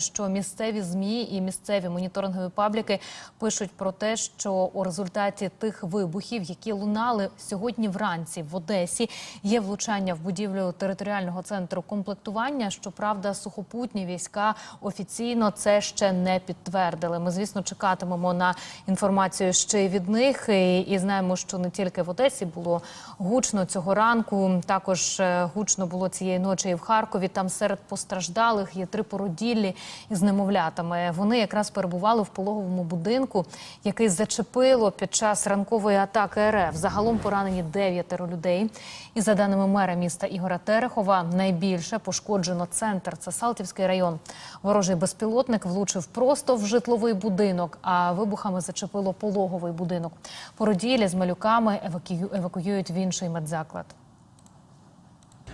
Що місцеві змі і місцеві моніторингові пабліки пишуть про те, що у результаті тих вибухів, які лунали сьогодні вранці в Одесі, є влучання в будівлю територіального центру комплектування. Щоправда, сухопутні війська офіційно це ще не підтвердили. Ми, звісно, чекатимемо на інформацію ще й від них. І, і знаємо, що не тільки в Одесі було гучно цього ранку. Також е, гучно було цієї ночі і в Харкові. Там серед постраждалих є три породіллі із немовлятами. Вони якраз перебували в пологовому будинку, який зачепило під час ранкової атаки РФ. Загалом поранені дев'ятеро людей. І за даними мера міста Ігора Терехова, найбільше пошкоджено центр. Це Салтівський район. Ворожий безпілотник влучив просто в житловий будинок, а вибухами зачепило пологовий будинок. Породілі з малюками евакую- евакуюють в інший медзаклад.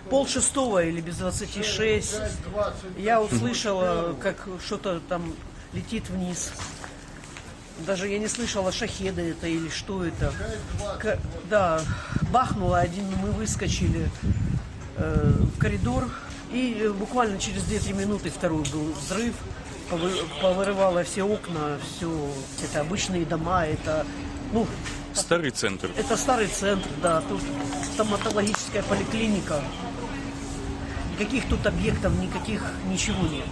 Пол шестого или без 26 я услышала, как что-то там летит вниз. Даже я не слышала, шахеды это или что это. К- да, бахнуло один, мы выскочили э, в коридор. И э, буквально через 2-3 минуты второй был взрыв. Повы- Повырывало все окна, все, это обычные дома, это, ну, Старий центр. это старый центр, да, тут стоматологическая поликлиника. Никаких тут объектов, никаких, ничего нет.